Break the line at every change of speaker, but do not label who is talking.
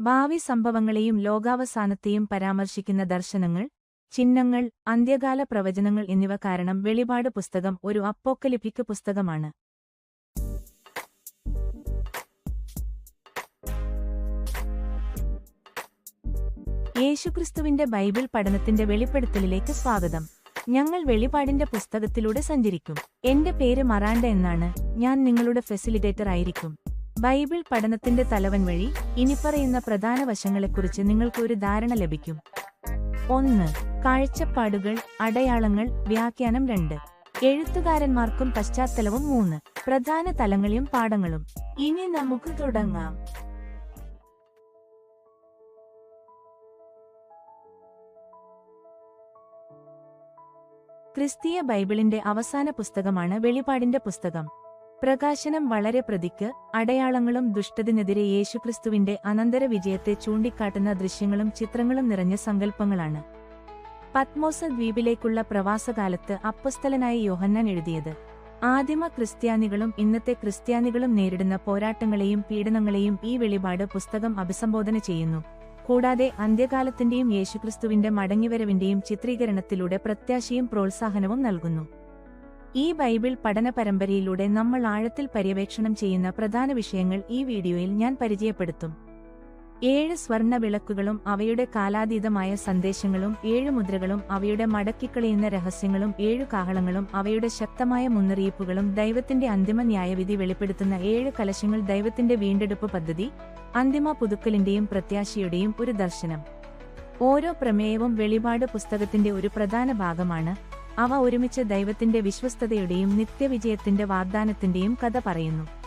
ഭാവി സംഭവങ്ങളെയും ലോകാവസാനത്തെയും പരാമർശിക്കുന്ന ദർശനങ്ങൾ ചിഹ്നങ്ങൾ അന്ത്യകാല പ്രവചനങ്ങൾ എന്നിവ കാരണം വെളിപാട് പുസ്തകം ഒരു അപ്പോക്കലിപ്പിക്ക് പുസ്തകമാണ്. യേശുക്രിസ്തുവിന്റെ ബൈബിൾ പഠനത്തിന്റെ വെളിപ്പെടുത്തലിലേക്ക് സ്വാഗതം. ഞങ്ങൾ വെളിപാടിന്റെ പുസ്തകത്തിലൂടെ സഞ്ചരിക്കും. എന്റെ പേര് മറാണ്ട എന്നാണ്. ഞാൻ നിങ്ങളുടെ ഫെസിലിറ്റേറ്റർ ആയിരിക്കും. ബൈബിൾ പഠനത്തിന്റെ തലവൻ വഴി ഇനിപ്പറയുന്ന പ്രധാന വശങ്ങളെക്കുറിച്ച് നിങ്ങൾക്ക് ഒരു ധാരണ ലഭിക്കും. ഒന്ന് കാഴ്ചപ്പാടുകൾ അടയാളങ്ങൾ വ്യാഖ്യാനം രണ്ട്. എഴുത്തുകാരന്മാർക്കും പശ്ചാത്തലവും മൂന്ന്. പ്രധാന തലങ്ങളും പാഠങ്ങളും. ഇനി നമുക്ക് തുടങ്ങാം. ക്രിസ്തീയ ബൈബിളിന്റെ അവസാന പുസ്തകമാണ് വെളിപാടിന്റെ പുസ്തകം. പ്രകാശനം വളരെ പ്രതിക്ക് അടയാളങ്ങളും ദുഷ്ടതിനെതിരെ യേശുക്രിസ്തുവിന്റെ അനന്തര വിജയത്തെ ചൂണ്ടിക്കാട്ടുന്ന ദൃശ്യങ്ങളും ചിത്രങ്ങളും നിറഞ്ഞ സങ്കല്പങ്ങളാണ്. പത്മോസ ദ്വീപിലേക്കുള്ള പ്രവാസകാലത്ത് അപ്പസ്തലനായ യോഹന്നാൻ എഴുതിയത് ആദിമ ക്രിസ്ത്യാനികളും ഇന്നത്തെ ക്രിസ്ത്യാനികളും നേരിടുന്ന പോരാട്ടങ്ങളെയും പീഡനങ്ങളെയും ഈ വെളിപാട് പുസ്തകം അഭിസംബോധന ചെയ്യുന്നു. കൂടാതെ അന്ത്യകാലത്തിന്റെയും യേശുക്രിസ്തുവിന്റെ മടങ്ങിവരവിന്റെയും ചിത്രീകരണത്തിലൂടെ പ്രത്യാശയും പ്രോത്സാഹനവും നൽകുന്നു. ഈ ബൈബിൾ പഠന പരമ്പരയിലൂടെ നമ്മൾ ആഴത്തിൽ പര്യവേക്ഷണം ചെയ്യുന്ന പ്രധാന വിഷയങ്ങൾ ഈ വീഡിയോയിൽ ഞാൻ പരിചയപ്പെടുത്തും. ഏഴ് സ്വർണ വിളക്കുകളും അവയുടെ കാലാതീതമായ സന്ദേശങ്ങളും ഏഴ് മുദ്രകളും അവയുടെ മടക്കിക്കളയുന്ന രഹസ്യങ്ങളും ഏഴ് കാഹളങ്ങളും അവയുടെ ശക്തമായ മുന്നറിയിപ്പുകളും ദൈവത്തിന്റെ അന്തിമ ന്യായവിധി വെളിപ്പെടുത്തുന്ന ഏഴ് കലശങ്ങൾ ദൈവത്തിന്റെ വീണ്ടെടുപ്പ് പദ്ധതി അന്തിമ പുതുക്കലിന്റെയും പ്രത്യാശയുടെയും ഒരു ദർശനം. ഓരോ പ്രമേയവും വെളിപാട് പുസ്തകത്തിന്റെ ഒരു പ്രധാന ഭാഗമാണ്. അവ ഒരുമിച്ച് ദൈവത്തിന്റെ വിശ്വസ്തതയുടെയും നിത്യവിജയത്തിന്റെ വാഗ്ദാനത്തിന്റെയും കഥ പറയുന്നു.